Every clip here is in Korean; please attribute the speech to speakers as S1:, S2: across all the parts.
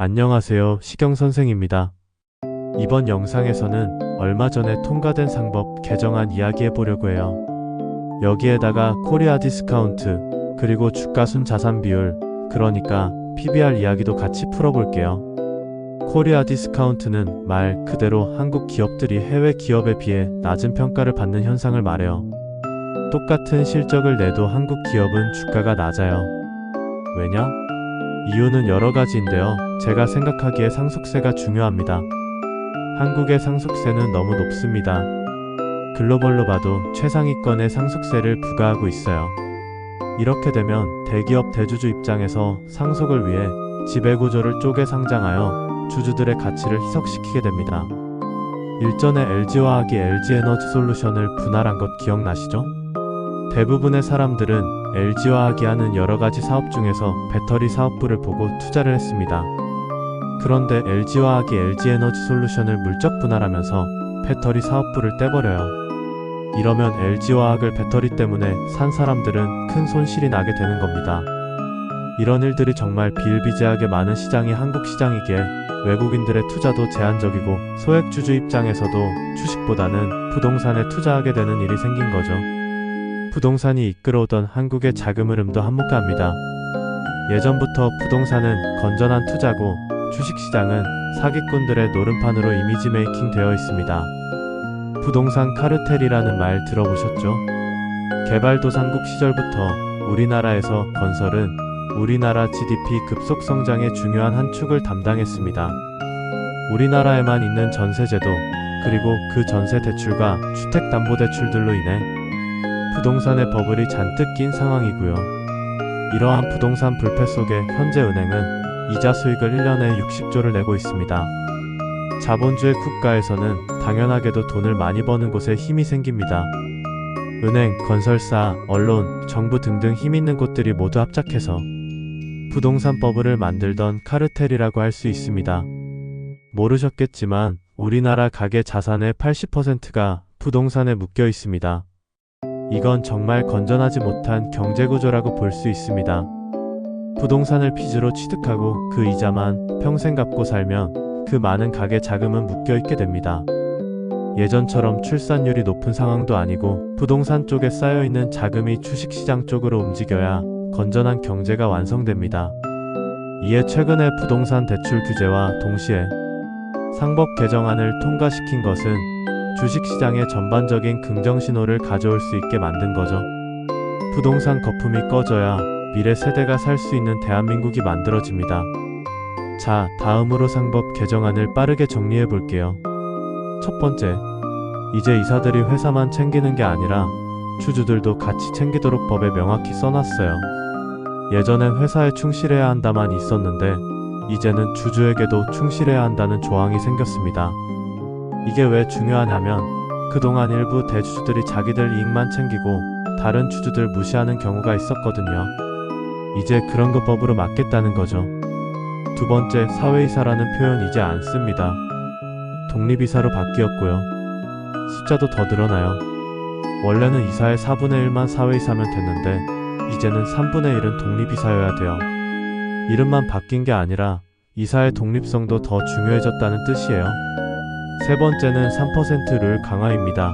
S1: 안녕하세요. 시경 선생입니다. 이번 영상에서는 얼마 전에 통과된 상법 개정안 이야기해 보려고 해요. 여기에다가 코리아 디스카운트, 그리고 주가순 자산 비율, 그러니까 PBR 이야기도 같이 풀어볼게요. 코리아 디스카운트는 말 그대로 한국 기업들이 해외 기업에 비해 낮은 평가를 받는 현상을 말해요. 똑같은 실적을 내도 한국 기업은 주가가 낮아요. 왜냐? 이유는 여러 가지인데요. 제가 생각하기에 상속세가 중요합니다. 한국의 상속세는 너무 높습니다. 글로벌로 봐도 최상위권의 상속세를 부과하고 있어요. 이렇게 되면 대기업 대주주 입장에서 상속을 위해 지배구조를 쪼개 상장하여 주주들의 가치를 희석시키게 됩니다. 일전에 LG화학이 LG에너지 솔루션을 분할한 것 기억나시죠? 대부분의 사람들은 LG화학이 하는 여러 가지 사업 중에서 배터리 사업부를 보고 투자를 했습니다. 그런데 LG화학이 LG에너지 솔루션을 물적 분할하면서 배터리 사업부를 떼버려요. 이러면 LG화학을 배터리 때문에 산 사람들은 큰 손실이 나게 되는 겁니다. 이런 일들이 정말 비일비재하게 많은 시장이 한국 시장이기에 외국인들의 투자도 제한적이고 소액주주 입장에서도 주식보다는 부동산에 투자하게 되는 일이 생긴 거죠. 부동산이 이끌어오던 한국의 자금 흐름도 한몫합니다. 예전부터 부동산은 건전한 투자고 주식시장은 사기꾼들의 노름판으로 이미지 메이킹 되어 있습니다. 부동산 카르텔이라는 말 들어보셨죠? 개발도상국 시절부터 우리나라에서 건설은 우리나라 GDP 급속 성장의 중요한 한 축을 담당했습니다. 우리나라에만 있는 전세제도, 그리고 그 전세 대출과 주택담보대출들로 인해 부동산의 버블이 잔뜩 낀 상황이고요. 이러한 부동산 불패 속에 현재 은행은 이자 수익을 1년에 60조를 내고 있습니다. 자본주의 국가에서는 당연하게도 돈을 많이 버는 곳에 힘이 생깁니다. 은행, 건설사, 언론, 정부 등등 힘 있는 곳들이 모두 합작해서 부동산 버블을 만들던 카르텔이라고 할 수 있습니다. 모르셨겠지만 우리나라 가계 자산의 80%가 부동산에 묶여 있습니다. 이건 정말 건전하지 못한 경제구조라고 볼 수 있습니다. 부동산을 빚으로 취득하고 그 이자만 평생 갚고 살면 그 많은 가계 자금은 묶여 있게 됩니다. 예전처럼 출산율이 높은 상황도 아니고 부동산 쪽에 쌓여 있는 자금이 주식시장 쪽으로 움직여야 건전한 경제가 완성됩니다. 이에 최근에 부동산 대출 규제와 동시에 상법 개정안을 통과시킨 것은 주식시장에 전반적인 긍정 신호를 가져올 수 있게 만든 거죠. 부동산 거품이 꺼져야 미래 세대가 살 수 있는 대한민국이 만들어집니다. 자, 다음으로 상법 개정안을 빠르게 정리해 볼게요. 첫 번째, 이제 이사들이 회사만 챙기는 게 아니라 주주들도 같이 챙기도록 법에 명확히 써놨어요. 예전엔 회사에 충실해야 한다만 있었는데, 이제는 주주에게도 충실해야 한다는 조항이 생겼습니다. 이게 왜 중요하냐면 그동안 일부 대주주들이 자기들 이익만 챙기고 다른 주주들 무시하는 경우가 있었거든요. 이제 그런 거 법으로 막겠다는 거죠. 두 번째, 사회이사라는 표현 이제 안 씁니다. 독립이사로 바뀌었고요. 숫자도 더 늘어나요. 원래는 이사의 4분의 1만 사회이사면 됐는데 이제는 3분의 1은 독립이사여야 돼요. 이름만 바뀐 게 아니라 이사의 독립성도 더 중요해졌다는 뜻이에요. 세 번째는 3%룰 강화입니다.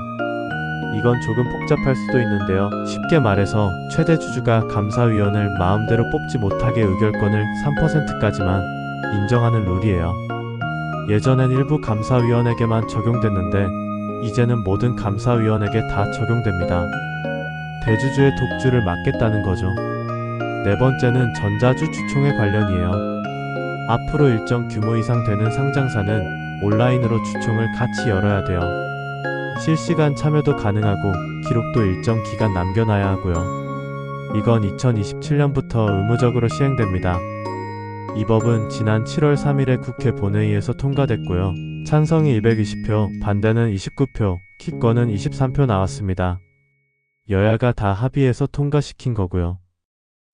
S1: 이건 조금 복잡할 수도 있는데요. 쉽게 말해서 최대 주주가 감사위원을 마음대로 뽑지 못하게 의결권을 3%까지만 인정하는 룰이에요. 예전엔 일부 감사위원에게만 적용됐는데 이제는 모든 감사위원에게 다 적용됩니다. 대주주의 독주를 막겠다는 거죠. 네 번째는 전자주 주총회 관련이에요. 앞으로 일정 규모 이상 되는 상장사는 온라인으로 주총을 같이 열어야 돼요. 실시간 참여도 가능하고 기록도 일정 기간 남겨놔야 하고요. 이건 2027년부터 의무적으로 시행됩니다. 이 법은 지난 7월 3일에 국회 본회의에서 통과됐고요. 찬성이 220표, 반대는 29표, 키권은 23표 나왔습니다. 여야가 다 합의해서 통과시킨 거고요.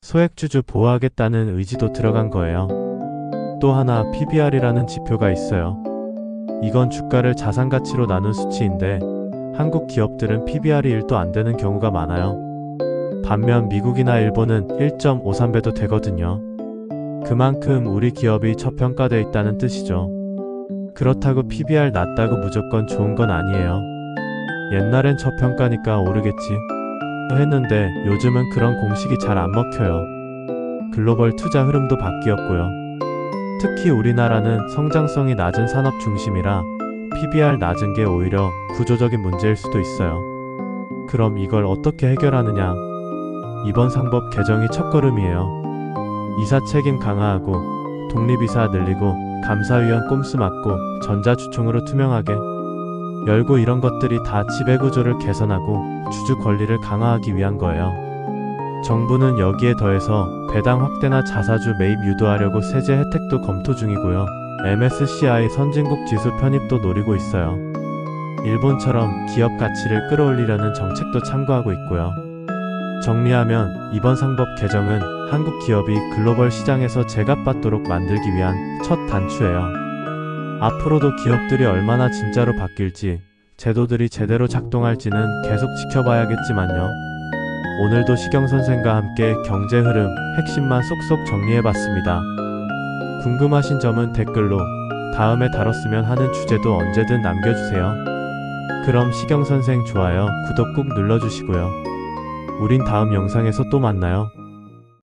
S1: 소액주주 보호하겠다는 의지도 들어간 거예요. 또 하나 PBR이라는 지표가 있어요. 이건 주가를 자산 가치로 나눈 수치인데 한국 기업들은 PBR이 1도 안 되는 경우가 많아요. 반면 미국이나 일본은 1.53배도 되거든요. 그만큼 우리 기업이 저평가돼 있다는 뜻이죠. 그렇다고 PBR 낮다고 무조건 좋은 건 아니에요. 옛날엔 저평가니까 오르겠지. 했는데 요즘은 그런 공식이 잘 안 먹혀요. 글로벌 투자 흐름도 바뀌었고요. 특히 우리나라는 성장성이 낮은 산업 중심이라 PBR 낮은 게 오히려 구조적인 문제일 수도 있어요. 그럼 이걸 어떻게 해결하느냐? 이번 상법 개정이 첫걸음이에요. 이사 책임 강화하고 독립이사 늘리고 감사위원 꼼수 막고 전자주총으로 투명하게 열고 이런 것들이 다 지배구조를 개선하고 주주 권리를 강화하기 위한 거예요. 정부는 여기에 더해서 배당 확대나 자사주 매입 유도하려고 세제 혜택도 검토 중이고요. MSCI 선진국 지수 편입도 노리고 있어요. 일본처럼 기업 가치를 끌어올리려는 정책도 참고하고 있고요. 정리하면 이번 상법 개정은 한국 기업이 글로벌 시장에서 제값받도록 만들기 위한 첫 단추예요. 앞으로도 기업들이 얼마나 진짜로 바뀔지, 제도들이 제대로 작동할지는 계속 지켜봐야겠지만요. 오늘도 시경 선생과 함께 경제 흐름 핵심만 쏙쏙 정리해봤습니다. 궁금하신 점은 댓글로 다음에 다뤘으면 하는 주제도 언제든 남겨주세요. 그럼 시경 선생 좋아요, 구독 꾹 눌러주시고요. 우린 다음 영상에서 또 만나요.